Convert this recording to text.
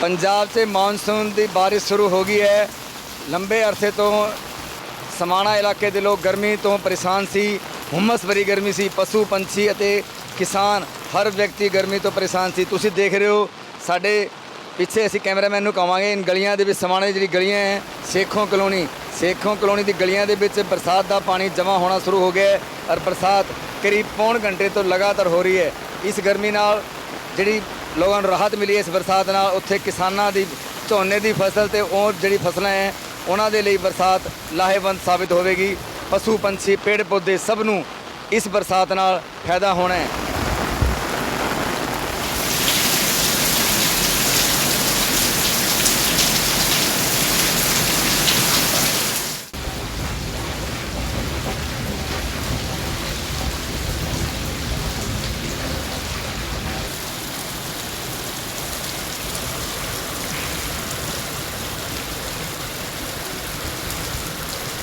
ਪੰਜਾਬ 'ਚ ਮੌਨਸੂਨ ਦੀ ਬਾਰਿਸ਼ ਸ਼ੁਰੂ ਹੋ ਗਈ ਹੈ। ਲੰਬੇ ਅਰਸੇ ਤੋਂ ਸਮਾਣਾ ਇਲਾਕੇ ਦੇ ਲੋਕ ਗਰਮੀ ਤੋਂ ਪਰੇਸ਼ਾਨ ਸੀ। ਹੁਮਸ ਭਰੀ ਗਰਮੀ ਸੀ। ਪਸ਼ੂ, ਪੰਛੀ ਅਤੇ ਕਿਸਾਨ, ਹਰ ਵਿਅਕਤੀ ਗਰਮੀ ਤੋਂ ਪਰੇਸ਼ਾਨ ਸੀ। ਤੁਸੀਂ ਦੇਖ ਰਹੇ ਹੋ, ਸਾਡੇ ਪਿੱਛੇ ਅਸੀਂ ਕੈਮਰਾਮੈਨ ਨੂੰ ਕਹਾਂਗੇ ਇਨ ਗਲੀਆਂ ਦੇ ਵਿੱਚ ਸਮਾਣੇ ਦੀ ਜਿਹੜੀ ਗਲੀਆਂ ਹੈ, ਸੇਖੋਂ ਕਲੋਨੀ ਸੇਖੋਂ ਕਲੋਨੀ ਦੀ ਗਲੀਆਂ ਦੇ ਵਿੱਚ ਬਰਸਾਤ ਦਾ ਪਾਣੀ ਜਮ੍ਹਾਂ ਹੋਣਾ ਸ਼ੁਰੂ ਹੋ ਗਿਆ ਹੈ ਔਰ ਬਰਸਾਤ ਕਰੀਬ ਪੌਣ ਘੰਟੇ ਤੋਂ ਲਗਾਤਾਰ ਹੋ ਰਹੀ ਹੈ। ਇਸ ਗਰਮੀ ਨਾਲ ਜਿਹੜੀ ਲੋਕਾਂ ਨੂੰ ਰਾਹਤ ਮਿਲੀ ਇਸ ਬਰਸਾਤ ਨਾਲ। ਉੱਥੇ ਕਿਸਾਨਾਂ ਦੀ, ਝੋਨੇ ਦੀ ਫਸਲ ਤੇ ਹੋਰ ਜਿਹੜੀ ਫਸਲਾਂ ਹੈ ਉਹਨਾਂ ਦੇ ਲਈ ਬਰਸਾਤ ਲਾਹੇਵੰਦ ਸਾਬਿਤ ਹੋਵੇਗੀ। ਪਸ਼ੂ ਪੰਛੀ ਪੇੜ ਪੌਦੇ ਸਭ ਨੂੰ ਇਸ ਬਰਸਾਤ ਨਾਲ ਫਾਇਦਾ ਹੋਣਾ ਹੈ